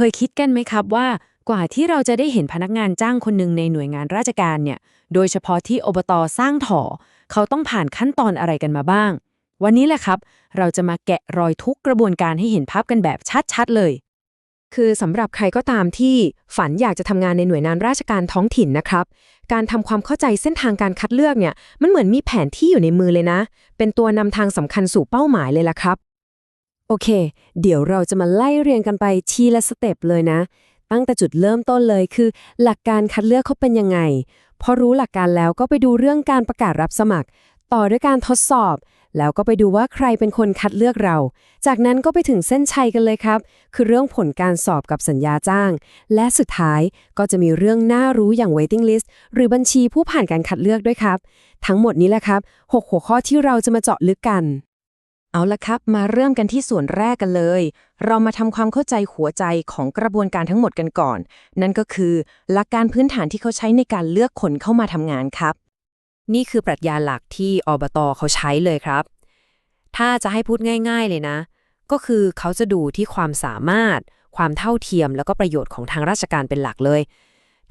เคยคิดกันไหมครับว่ากว่าที่เราจะได้เห็นพนักงานจ้างคนหนึ่งในหน่วยงานราชการเนี่ย โดยเฉพาะที่อบตสร้างถอ เขาต้องผ่านขั้นตอนอะไรกันมาบ้าง วันนี้แหละครับ เราจะมาแกะรอยทุกกระบวนการให้เห็นภาพกันแบบชัดๆเลย คือสำหรับใครก็ตามที่ฝันอยากจะทำงานในหน่วยงานราชการท้องถิ่นนะครับ การทำความเข้าใจเส้นทางการคัดเลือกเนี่ย มันเหมือนมีแผนที่อยู่ในมือเลยนะ เป็นตัวนำทางสำคัญสู่เป้าหมายเลยล่ะครับ โอเค เดี๋ยวเราจะมาไล่เรียงกันไปทีละสเต็ปเลยนะ ตั้งแต่จุดเริ่มต้นเลยคือ หลักการคัดเลือกเขาเป็นยังไง พอรู้หลักการแล้วก็ไปดูเรื่องการประกาศรับสมัคร ต่อด้วยการทดสอบ แล้วก็ไปดูว่าใครเป็นคนคัดเลือกเรา จากนั้นก็ไปถึงเส้นชัยกันเลยครับ คือเรื่องผลการสอบกับสัญญาจ้าง และสุดท้ายก็จะมีเรื่องน่ารู้อย่าง waiting list หรือบัญชีผู้ผ่านการคัดเลือกด้วยครับ ทั้งหมดนี้แหละครับหกหัวข้อที่เราจะมาเจาะลึกกัน เอาละครับ มาเริ่มกันที่ส่วนแรกกันเลย เรามาทำความเข้าใจหัวใจของกระบวนการทั้งหมดกันก่อน นั่นก็คือ หลักการพื้นฐานที่เขาใช้ในการเลือกคนเข้ามาทำงานครับ นี่คือปรัชญาหลักที่อบตเขาใช้เลยครับ ถ้าจะให้พูดง่าย ๆเลยนะ ก็คือเขาจะดูที่ความสามารถ ความเท่าเทียมแล้วก็ประโยชน์ของทางราชการเป็นหลักเลย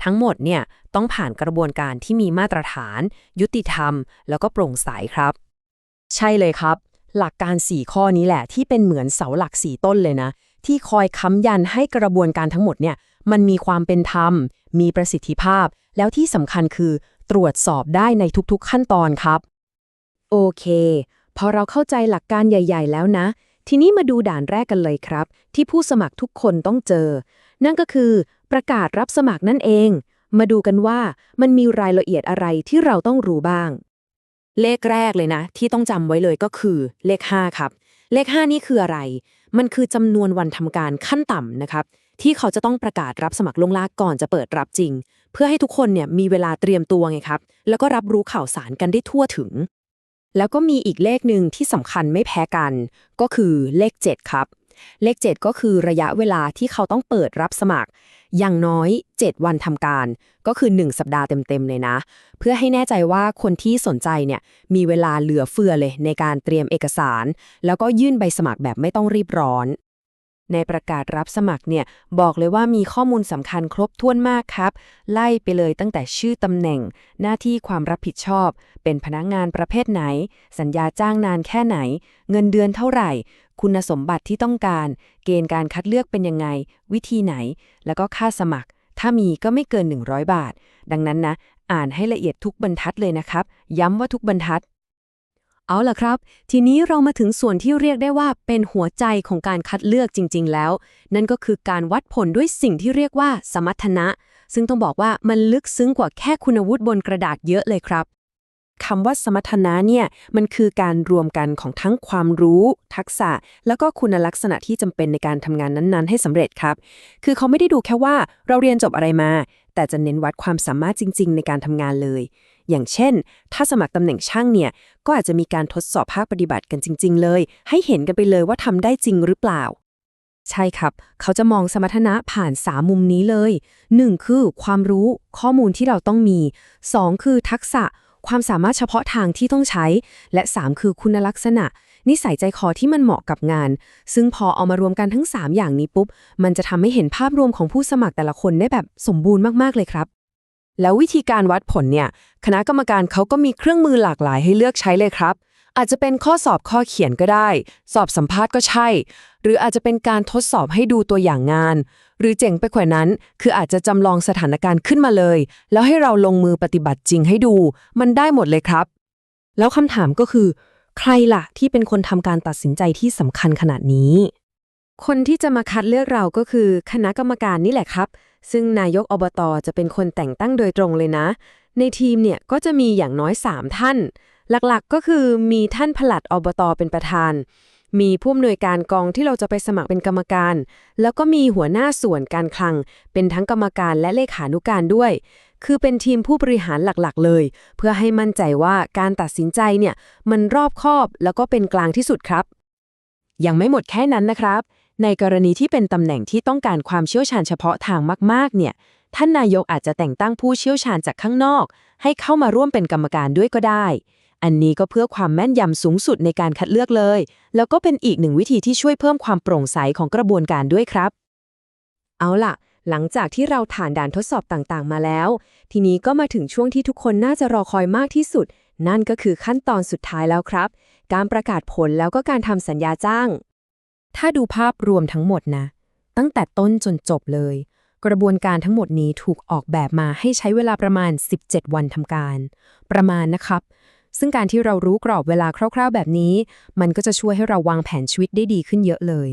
ทั้งหมดเนี่ยต้องผ่านกระบวนการที่มีมาตรฐาน ยุติธรรม แล้วก็โปร่งใสครับ ใช่เลยครับ หลักการ 4 ข้อนี้แหละ ที่เป็นเหมือนเสาหลัก 4 ต้นเลยนะ ที่คอยค้ำยันให้กระบวนการทั้งหมดเนี่ยมันมีความเป็นธรรม มีประสิทธิภาพ แล้วที่สำคัญคือ ตรวจสอบได้ในทุกๆขั้นตอนครับ โอเค พอเราเข้าใจหลักการใหญ่ ๆ แล้วนะ ทีนี้มาดูด่านแรกกันเลยครับ ที่ผู้สมัครทุกคนต้องเจอ นั่นก็คือ ประกาศรับสมัครนั่นเอง มาดูกันว่ามันมีรายละเอียดอะไรที่เราต้องรู้บ้าง เลขแรกเลยนะ ที่ต้องจำไว้เลยก็คือเลข 5 ครับ เลข 5 นี่คืออะไร มันคือจำนวนวันทำการขั้นต่ำนะครับ ที่เขาจะต้องประกาศรับสมัครลงหน้าก่อนจะเปิดรับจริง เพื่อให้ทุกคนเนี่ยมีเวลาเตรียมตัวไงครับ แล้วก็รับรู้ข่าวสารกันได้ทั่วถึง แล้วก็มีอีกเลขหนึ่งที่สำคัญไม่แพ้กัน ก็คือเลข 7 ครับ เลข 7 ก็คือระยะเวลาที่เขาต้องเปิดรับสมัคร อย่างน้อย 7 วันทำการ ก็คือ 1 สัปดาห์เต็มๆเลยนะ เพื่อให้แน่ใจว่าคนที่สนใจเนี่ยมีเวลาเหลือเฟือเลยในการเตรียมเอกสาร แล้วก็ยื่นใบสมัครแบบไม่ต้องรีบร้อน ในประกาศรับสมัครเนี่ยบอกเลยว่ามีข้อมูลสำคัญครบถ้วนมากครับ ไล่ไปเลยตั้งแต่ชื่อตำแหน่ง หน้าที่ความรับผิดชอบ เป็นพนักงานประเภทไหน สัญญาจ้างนานแค่ไหน เงินเดือนเท่าไหร่ คุณสมบัติที่ต้องการ เกณฑ์การคัดเลือกเป็นยังไง วิธีไหน แล้วก็ค่าสมัคร ถ้ามีก็ไม่เกิน 100 บาท ดังนั้นนะ อ่านให้ละเอียดทุกบรรทัดเลยนะครับ ย้ำว่าทุกบรรทัด เอาล่ะครับ ทีนี้เรามาถึงส่วนที่เรียกได้ว่าเป็นหัวใจของการคัดเลือกจริง ๆ แล้ว นั่นก็คือการวัดผลด้วยสิ่งที่เรียกว่าสมรรถนะ ซึ่งต้องบอกว่ามันลึกซึ้งกว่าแค่คุณวุฒิบนกระดาษเยอะเลยครับ คำว่าสมรรถนะเนี่ยมันคือการรวมกันของทั้งความรู้ ทักษะ แล้วก็คุณลักษณะที่จำเป็นในการทำงานนั้นๆ ให้สำเร็จครับ คือเขาไม่ได้ดูแค่ว่าเราเรียนจบอะไรมา แต่จะเน้นวัดความสามารถจริง ๆ ในการทำงานเลย อย่างเช่น ถ้าสมัครตำแหน่งช่างเนี่ยก็อาจจะมีการทดสอบภาคปฏิบัติกันจริง ๆ เลย ให้เห็นกันไปเลยว่าทำได้จริงหรือเปล่าใช่ครับ เขาจะมองสมรรถนะผ่าน 3 มุมนี้เลย 1. คือความรู้ข้อมูลที่เราต้องมี 2. คือทักษะ ความสามารถเฉพาะทางที่ต้องใช้ และ 3 คือคุณลักษณะ นิสัยใจคอที่มันเหมาะกับงาน ซึ่งพอเอามารวมกันทั้ง 3 อย่างนี้ปุ๊บ มันจะทำให้เห็นภาพรวมของผู้สมัครแต่ละคนได้แบบสมบูรณ์มาก ๆ เลยครับ แล้ววิธีการวัดผลเนี่ย คณะกรรมการเขาก็มีเครื่องมือหลากหลายให้เลือกใช้เลยครับ อาจจะเป็นข้อสอบข้อเขียนก็ได้ สอบสัมภาษณ์ก็ใช่ หรืออาจจะเป็นการทดสอบให้ดูตัวอย่างงาน หรือเจ๋งไปกว่านั้น คืออาจจะจำลองสถานการณ์ขึ้นมาเลย แล้วให้เราลงมือปฏิบัติจริงให้ดู มันได้หมดเลยครับ แล้วคำถามก็คือ ใครล่ะที่เป็นคนทำการตัดสินใจที่สำคัญขนาดนี้ คนที่จะมาคัดเลือกเราก็คือคณะกรรมการนี่แหละครับ ซึ่งนายกอบตจะเป็นคนแต่งตั้งโดยตรงเลยนะ ในทีมเนี่ยก็จะมีอย่างน้อย 3 ท่าน หลักๆก็คือมีท่านผลัดอบตเป็นประธาน มีผู้อำนวยการกองที่เราจะไปสมัครเป็นกรรมการ แล้วก็มีหัวหน้าส่วนการคลัง เป็นทั้งกรรมการและเลขานุการด้วย คือเป็นทีมผู้บริหารหลักๆ เลย เพื่อให้มั่นใจว่าการตัดสินใจเนี่ยมันรอบคอบแล้วก็เป็นกลางที่สุดครับ ยังไม่หมดแค่นั้นนะครับ ในกรณีที่เป็นตำแหน่งที่ต้องการความเชี่ยวชาญเฉพาะทางมาก ๆ เนี่ยท่านนายกอาจจะแต่งตั้งผู้เชี่ยวชาญจากข้างนอก ให้เข้ามาร่วมเป็นกรรมการด้วยก็ได้ อันนี้ก็เพื่อความแม่นยำสูงสุดในการคัดเลือกเลย แล้วก็เป็นอีกหนึ่งวิธีที่ช่วยเพิ่มความโปร่งใสของกระบวนการด้วยครับ เอาล่ะ หลังจากที่เราผ่านด่านทดสอบต่างๆ มาแล้ว ทีนี้ก็มาถึงช่วงที่ทุกคนน่าจะรอคอยมากที่สุด นั่นก็คือขั้นตอนสุดท้ายแล้วครับ การประกาศผลแล้วก็การทำสัญญาจ้าง ถ้าดูภาพรวมทั้งหมดนะ ตั้งแต่ต้นจนจบเลย กระบวนการทั้งหมดนี้ถูกออกแบบมาให้ใช้เวลาประมาณ 17 วันทำการ ประมาณนะครับ ซึ่งการที่เรารู้กรอบเวลาคร่าว ๆ แบบนี้ มันก็จะช่วยให้เราวางแผนชีวิตได้ดีขึ้นเยอะเลย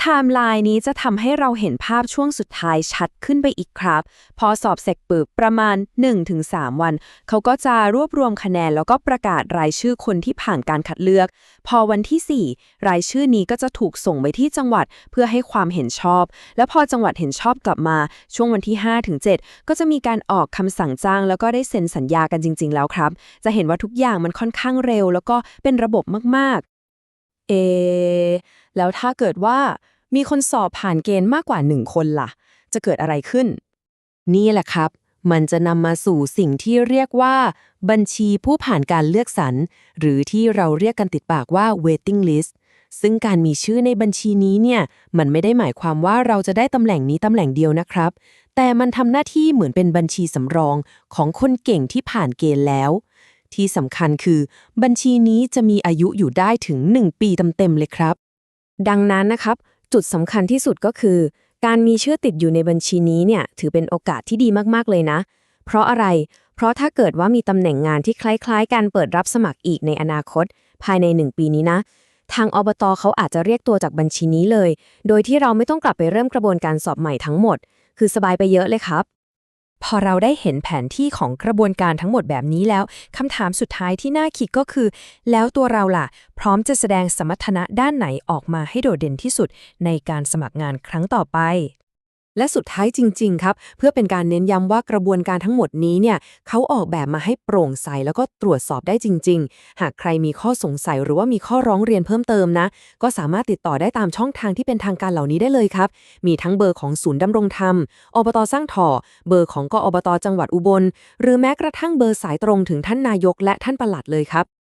ไทม์ไลน์นี้จะทำให้เราเห็นภาพช่วงสุดท้ายชัดขึ้นไปอีกครับ พอสอบเสร็จปึบประมาณ 1-3 วัน เขาก็จะรวบรวมคะแนน แล้วก็ประกาศรายชื่อคนที่ผ่านการคัดเลือก พอวันที่ 4 รายชื่อนี้ก็จะถูกส่งไปที่จังหวัดเพื่อให้ความเห็นชอบ แล้วพอจังหวัดเห็นชอบกลับมาช่วงวันที่ 5-7 ก็จะมีการออกคำสั่งจ้าง แล้วก็ได้เซ็นสัญญากันจริง ๆ แล้วครับ จะเห็นว่าทุกอย่างมันค่อนข้างเร็ว แล้วก็เป็นระบบมาก เอ แล้วถ้าเกิดว่ามีคนสอบผ่านเกณฑ์มากกว่าหนึ่งคนล่ะ จะเกิดอะไรขึ้น นี่แหละครับ มันจะนำมาสู่สิ่งที่เรียกว่า บัญชีผู้ผ่านการเลือกสรร หรือที่เราเรียกกันติดปากว่า waiting list ซึ่งการมีชื่อในบัญชีนี้เนี่ย มันไม่ได้หมายความว่าเราจะได้ตำแหน่งนี้ตำแหน่งเดียวนะครับ แต่มันทำหน้าที่เหมือนเป็นบัญชีสำรองของคนเก่งที่ผ่านเกณฑ์แล้ว ที่สำคัญคือ บัญชีนี้จะมีอายุอยู่ได้ถึง 1 ปีเต็มๆเลยครับ ดังนั้นนะครับ จุดสำคัญที่สุดก็คือ การมีชื่อติดอยู่ในบัญชีนี้เนี่ยถือเป็นโอกาสที่ดีมากๆเลยนะ เพราะอะไร เพราะถ้าเกิดว่ามีตำแหน่งงานที่คล้ายๆ การเปิดรับสมัครอีกในอนาคต ภายใน 1 ปีนี้นะ ทางอบตเขาอาจจะเรียกตัวจากบัญชีนี้เลย โดยที่เราไม่ต้องกลับไปเริ่มกระบวนการสอบใหม่ทั้งหมด คือสบายไปเยอะเลยครับ พอเราได้เห็นแผนที่ของกระบวนการทั้งหมดแบบนี้แล้วคำถามสุดท้ายที่น่าคิดก็คือ แล้วตัวเราล่ะ พร้อมจะแสดงสมรรถนะด้านไหนออกมาให้โดดเด่นที่สุดในการสมัครงานครั้งต่อไป และสุดท้ายจริง ๆ ครับ เพื่อเป็นการเน้นย้ำว่ากระบวนการทั้งหมดนี้เนี่ยเขาออกแบบมาให้โปร่งใสแล้วก็ตรวจสอบได้จริง ๆ หากใครมีข้อสงสัยหรือว่ามีข้อร้องเรียนเพิ่มเติมนะ ก็สามารถติดต่อได้ตามช่องทางที่เป็นทางการเหล่านี้ได้เลยครับ มีทั้งเบอร์ของศูนย์ดำรงธรรม อบตสร้างถ่อ เบอร์ของกอบตจังหวัดอุบล หรือแม้กระทั่งเบอร์สายตรงถึงท่านนายกและท่านปลัดเลยครับ